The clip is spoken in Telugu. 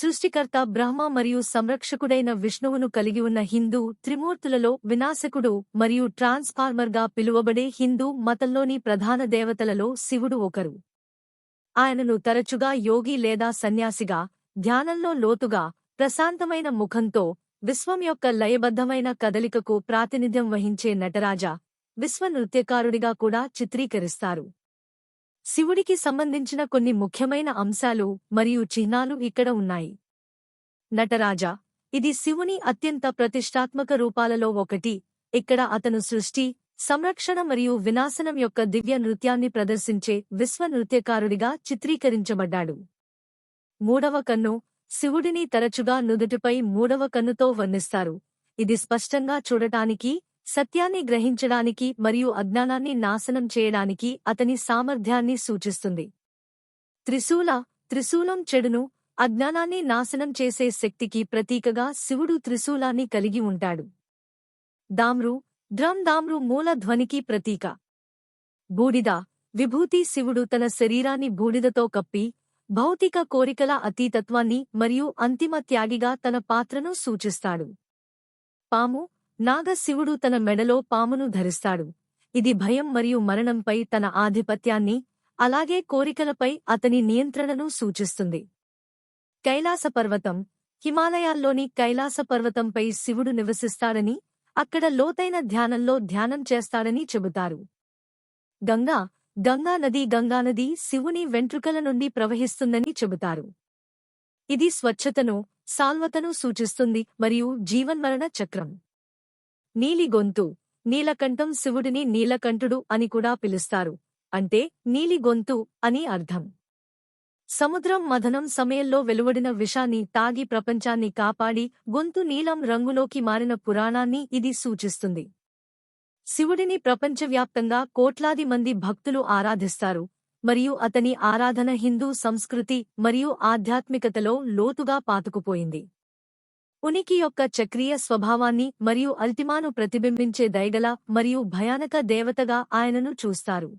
సృష్టికర్త బ్రహ్మ మరియు సంరక్షకుడైన విష్ణువును కలిగి ఉన్న హిందూ త్రిమూర్తులలో వినాశకుడు మరియు ట్రాన్స్ఫార్మర్గా పిలువబడే హిందూ మతంలోని ప్రధాన దేవతలలో శివుడు ఒకరు. ఆయనను తరచుగా యోగి లేదా సన్యాసిగా ధ్యానంలో లోతుగా ప్రశాంతమైన ముఖంతో విశ్వం యొక్క లయబద్ధమైన కదలికకు ప్రాతినిధ్యం వహించే నటరాజ విశ్వ నృత్యకారుడిగా కూడా చిత్రీకరిస్తారు. శివుడికి సంబంధించిన కొన్ని ముఖ్యమైన అంశాలు మరియు చిహ్నాలు ఇక్కడ ఉన్నాయి. నటరాజ ఇది శివుని అత్యంత ప్రతిష్టాత్మక రూపాలలో ఒకటి. ఇక్కడ అతను సృష్టి సంరక్షణ మరియు వినాశనం యొక్క దివ్య నృత్యాన్ని ప్రదర్శించే విశ్వ నృత్యకారుడిగా చిత్రీకరించబడ్డాడు. మూడవ కన్ను శివుడిని తరచుగా నుదుటిపై మూడవ కన్నుతో వర్ణిస్తారు. ఇది స్పష్టంగా చూడటానికి సత్యాన్ని గ్రహించడానికి మరియు అజ్ఞానాన్ని నాశనం చేయడానికి అతని సామర్థ్యాన్ని సూచిస్తుంది. త్రిశూల త్రిశూలం చెడును అజ్ఞానాన్ని నాశనం చేసే శక్తికి ప్రతీకగా శివుడు త్రిశూలాన్ని కలిగి ఉంటాడు. దామ్రు డ్రమ్ దామ్రు మూల ధ్వనికి ప్రతీక. బూడిద విభూతి శివుడు తన శరీరాన్ని బూడిదతో కప్పి భౌతిక కోరికల అతీతత్వాన్ని మరియు అంతిమ త్యాగిగా తన పాత్రను సూచిస్తాడు. పాము నాగశివుడు తన మెడలో పామును ధరిస్తాడు. ఇది భయం మరియు మరణంపై తన ఆధిపత్యాన్ని అలాగే కోరికలపై అతని నియంత్రణను సూచిస్తుంది. కైలాస పర్వతం హిమాలయాల్లోని కైలాస పర్వతంపై శివుడు నివసిస్తాడని అక్కడ లోతైన ధ్యానంలో ధ్యానం చేస్తాడని చెబుతారు. గంగా గంగా నది గంగానది శివుని వెంట్రుకల నుండి ప్రవహిస్తుందని చెబుతారు. ఇది స్వచ్ఛతను సాల్వతను సూచిస్తుంది మరియు జీవన్మరణ చక్రం. నీలిగొంతు. నీలకంఠం శివుడిని నీలకంఠుడు అని కూడా పిలుస్తారు. అంటే నీలిగొంతు అని అర్థం. సముద్రం మథనం సమయంలో వెలువడిన విషాన్ని తాగి ప్రపంచాన్ని కాపాడి గొంతు నీలం రంగులోకి మారిన పురాణాన్ని ఇది సూచిస్తుంది. శివుడిని ప్రపంచవ్యాప్తంగా కోట్లాది మంది భక్తులు ఆరాధిస్తారు. మరియు అతని ఆరాధన హిందూ సంస్కృతి మరియు ఆధ్యాత్మికతలో లోతుగా పాతుకుపోయింది. ఉనికి యొక్క చక్రీయ స్వభావాన్ని మరియు అల్టిమాను ప్రతిబింబించే దయగల మరియు భయానక దేవతగా ఆయనను చూస్తారు.